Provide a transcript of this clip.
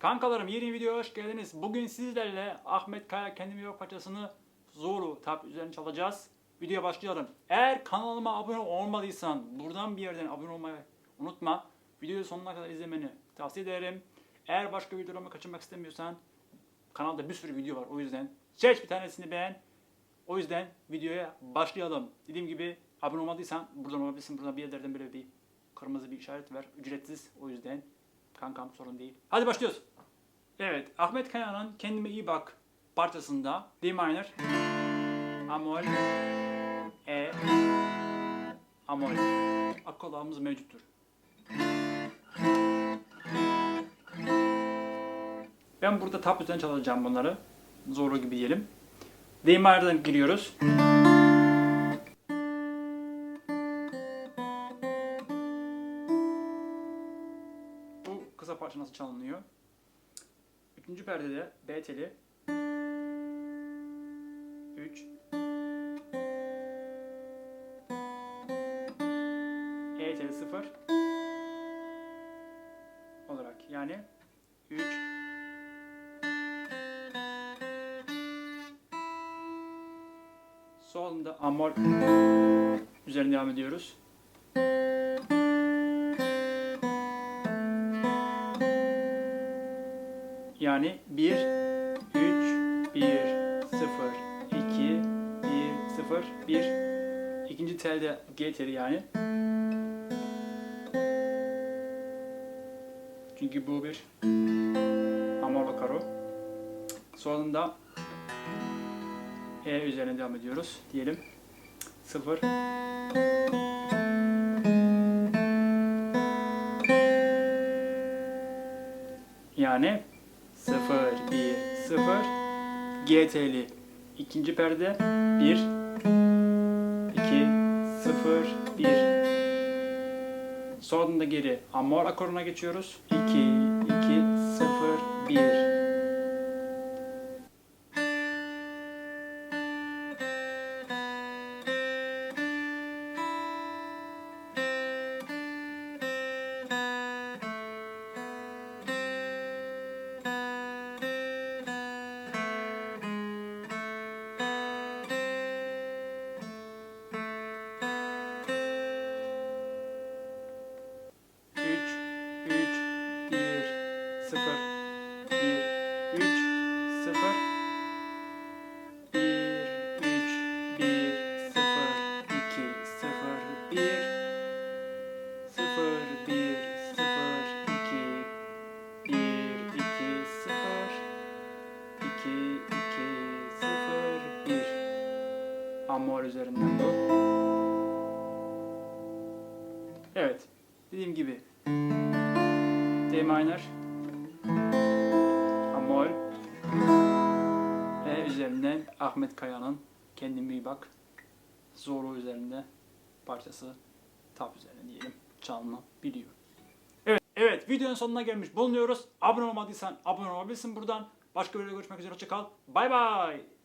Kankalarım yeni videoya hoş geldiniz. Bugün sizlerle Ahmet Kaya Kendimi Yok parçasını Zoru tap üzerine çalacağız. Videoya başlayalım. Eğer kanalıma abone olmadıysan buradan bir yerden abone olmayı unutma. Videoyu sonuna kadar izlemeni tavsiye ederim. Eğer başka videolarımı kaçırmak istemiyorsan kanalda bir sürü video var o yüzden seç bir tanesini beğen. O yüzden videoya başlayalım. Dediğim gibi abone olmadıysan buradan olabilirsin. Buradan bir yerlerden böyle bir kırmızı bir işaret ver. Ücretsiz. O yüzden kankam sorun değil. Hadi başlıyoruz. Evet, Ahmet Kaya'nın Kendime İyi Bak parçasında D minor, Amol, E, Amol. Akkolağımız mevcuttur. Ben burada tap üzerine çalacağım bunları. Zorlu gibi diyelim. D minor'dan giriyoruz. Kısa parça nasıl çalınıyor? Üçüncü perdede B teli 3 E teli 0 olarak yani 3 Solunda amol üzerine devam ediyoruz. Yani 1 3 1 0 2 1 0 1 ikinci telde G teli yani. Çünkü bu bir amorlo karo. Sonunda E üzerine devam ediyoruz diyelim. 0 Yani 0 1 0 GT'li ikinci perde 1 2 0 1 Sonunda geri amor akoruna geçiyoruz. 2 0 1 0 2 1 2 0 2 2 0 1 Amor üzerinden bu. Evet. Dediğim gibi. D minor. Amol E üzerinden Ahmet Kaya'nın Kendime iyi bak. Zoru üzerinde parçası tap üzerine diyelim çalınabiliyor. Evet, evet videonun sonuna gelmiş bulunuyoruz. Abone olmadıysan abone olabilirsin buradan. Başka bir videoda görüşmek üzere. Hoşçakal. Bay bay.